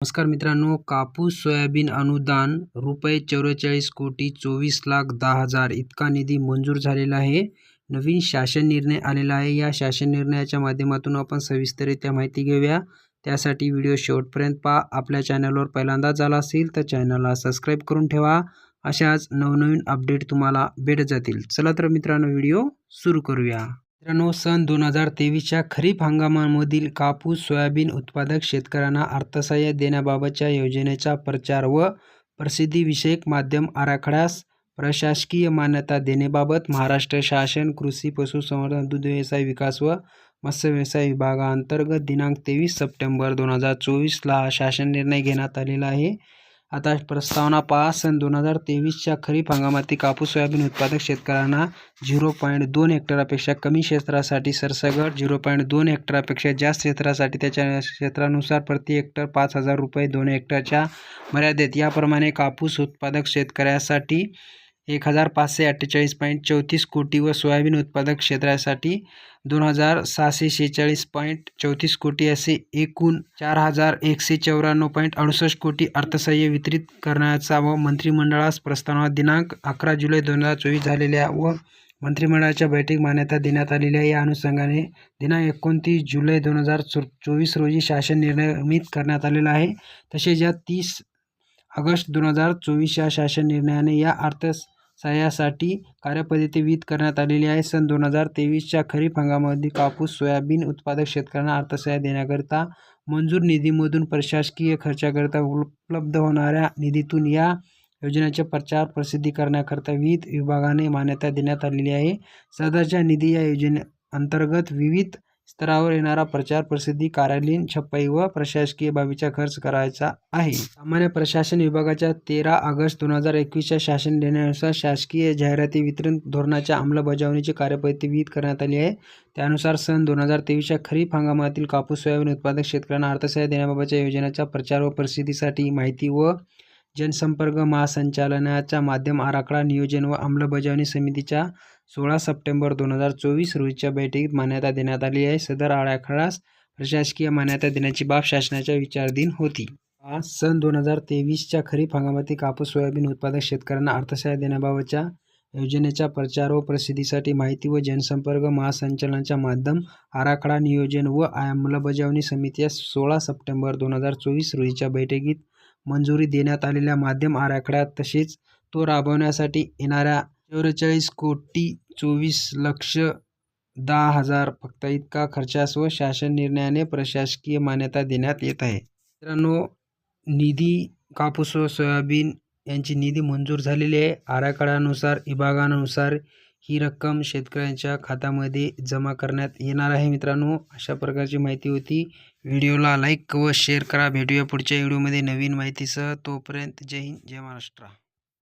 नमस्कार मित्रांनो कापूस सोयाबीन अनुदान रुपये चौवेचाळीस कोटी चोवीस लाख दहा हजार इतका निधी मंजूर झालेला आहे. नवीन शासन निर्णय आलेला आहे. या शासन निर्णयाच्या माध्यमातून आपण सविस्तरित्या माहिती घेऊया. त्यासाठी व्हिडिओ शेवटपर्यंत पहा. आपल्या चॅनलवर पहिल्यांदा झाला असेल तर चॅनलला सबस्क्राईब करून ठेवा. अशाच नवनवीन अपडेट तुम्हाला भेट जातील. चला तर मित्रांनो व्हिडिओ सुरू करूया. मित्रांनो सन दोन हजार तेवीसच्या खरीप हंगामामधील कापूस सोयाबीन उत्पादक शेतकऱ्यांना अर्थसहाय्य देण्याबाबतच्या योजनेचा प्रचार व प्रसिद्धीविषयक माध्यम आराखड्यास प्रशासकीय मान्यता देण्याबाबत महाराष्ट्र शासन कृषी पशुसंवर्धन दूध व्यवसाय विकास व मत्स्य व्यवसाय विभागाअंतर्गत दिनांक तेवीस सप्टेंबर दोन हजार चोवीसला शासन निर्णय घेण्यात आलेला आहे. आता प्रस्तावना पास. सन दोन हजार तेवीसच्या खरीप हंगामातील कापूस सोयाबीन उत्पादक शेतकऱ्यांना झिरो पॉईंट दोन हेक्टरापेक्षा कमी क्षेत्रासाठी सरसगट झिरो पॉईंट दोन हेक्टरापेक्षा जास्त क्षेत्रासाठी त्याच्या क्षेत्रानुसार प्रति हेक्टर पाच हजार रुपये दोन हेक्टरच्या मर्यादेत. याप्रमाणे कापूस उत्पादक शेतकऱ्यासाठी एक हजार पाचशे अठ्ठेचाळीस पॉईंट चौतीस कोटी व सोयाबीन उत्पादक क्षेत्रासाठी दोन हजार सहाशे शेहेचाळीस पॉईंट चौतीस कोटी असे एकूण चार हजार एकशे चौऱ्याण्णव पॉईंट अडुसष्ट कोटी अर्थसहाय्य वितरित करण्याचा व मंत्रिमंडळास प्रस्तावना दिनांक अकरा जुलै दोन हजार चोवीस झालेल्या व मंत्रिमंडळाच्या बैठक मान्यता देण्यात आलेल्या या अनुषंगाने दिनांक एकोणतीस जुलै दोन हजार चो चोवीस रोजी शासन निर्णयमित करण्यात आलेला आहे. तसेच या तीस ऑगस्ट दोन हजार चोवीस या शासन निर्णयाने या अर्थ सहाय्यासाठी कार्यपद्धती विहित करण्यात आलेली आहे. सन दोन हजार तेवीसच्या खरीप हंगामामध्ये कापूस सोयाबीन उत्पादक शेतकऱ्यांना अर्थसहाय्य देण्याकरिता मंजूर निधीमधून प्रशासकीय खर्चाकरिता उपलब्ध होणाऱ्या निधीतून या योजनेचे प्रचार प्रसिद्धी करण्याकरिता विविध विभागाने मान्यता देण्यात आलेली आहे. सदरच्या निधी या योजने अंतर्गत विविध स्तरावर येणारा प्रचार प्रसिद्धी कार्यालयीन छपाई व प्रशासकीय बाबीचा खर्च करायचा आहे. सामान्य प्रशासन विभागाच्या तेरा ऑगस्ट दोन हजार एकवीसच्या शासन निर्णयानुसार शासकीय जाहिराती वितरण धोरणाच्या अंमलबजावणीची कार्यपद्धती विहित करण्यात आली आहे. त्यानुसार सन दोन हजार तेवीसच्या खरीप हंगामातील कापूस सोयाबीन उत्पादक शेतकऱ्यांना अर्थसहाय्य देण्याबाबतच्या योजनेच्या प्रचार व प्रसिद्धीसाठी माहिती व जनसंपर्क महासंचालनाच्या माध्यम आराखडा नियोजन व अंमलबजावणी समितीच्या सोळा सप्टेंबर दोन हजार चोवीस रोजीच्या बैठकीत मान्यता देण्यात आली आहे. सदर आराखड्यास प्रशासकीय मान्यता देण्याची बाब शासनाच्या विचारधीन होती. आज सन दोन हजार तेवीसच्या खरीप हंगामातील कापूस सोयाबीन उत्पादक शेतकऱ्यांना अर्थसहाय्य देण्याबाबतच्या योजनेच्या प्रचार व प्रसिद्धीसाठी माहिती व जनसंपर्क महासंचालनाच्या माध्यम आराखडा नियोजन व अंमलबजावणी समितीच्या सोळा सप्टेंबर दोन हजार चोवीस रोजीच्या बैठकीत मंजुरी देण्यात आलेल्या माध्यम आराखड्यात तसेच तो राबवण्यासाठी येणाऱ्या चौवेचाळीस कोटी चोवीस लक्ष दहा हजार फक्त इतका खर्चास व शासन निर्णयाने प्रशासकीय मान्यता देण्यात येत आहे. मित्रांनो निधी कापूस व सोयाबीन यांची निधी मंजूर झालेली आहे. आराखड्यानुसार विभागानुसार ही रक्कम शेतकऱ्यांच्या खात्यामध्ये जमा करण्यात येणार आहे. मित्रांनो अशा प्रकारची माहिती होती. व्हिडिओला लाईक व शेअर करा. भेटूया पुढच्या व्हिडिओमध्ये नवीन माहितीसह. तोपर्यंत जय हिंद जय महाराष्ट्र.